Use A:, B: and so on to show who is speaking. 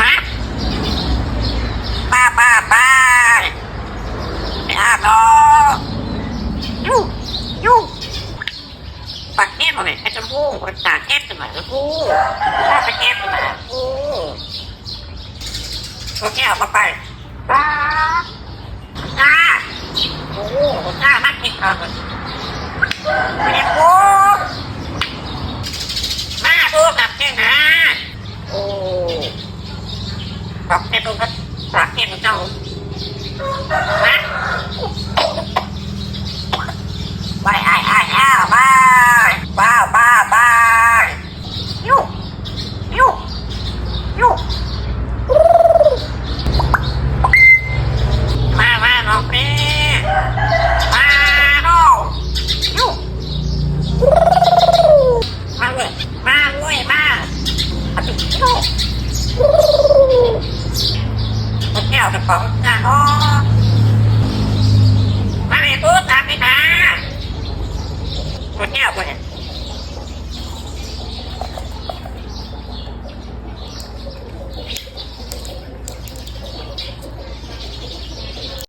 A: ฮะป้าป้าป้าอาตยูยูปากแก้มหน่อยไอ้จมูกปากแก้มหน่อยจมูกป้าปากแก้หน่อยจมูกปาเแก้าไปป้าป้าโอ้ป้ามากจริงอะ บอกแค่ปูก็ปากแค่เจ้ามาไปไอ้ไอ้อ้าวบ้าบ้าบ้าบ้ายูยูยูมามาน้องพี่มาน้องยูมาเลยมาเลยมาอติยู ของงานออมาไม่พูดตามไม่มาคนเนี้ยคนเนี้ย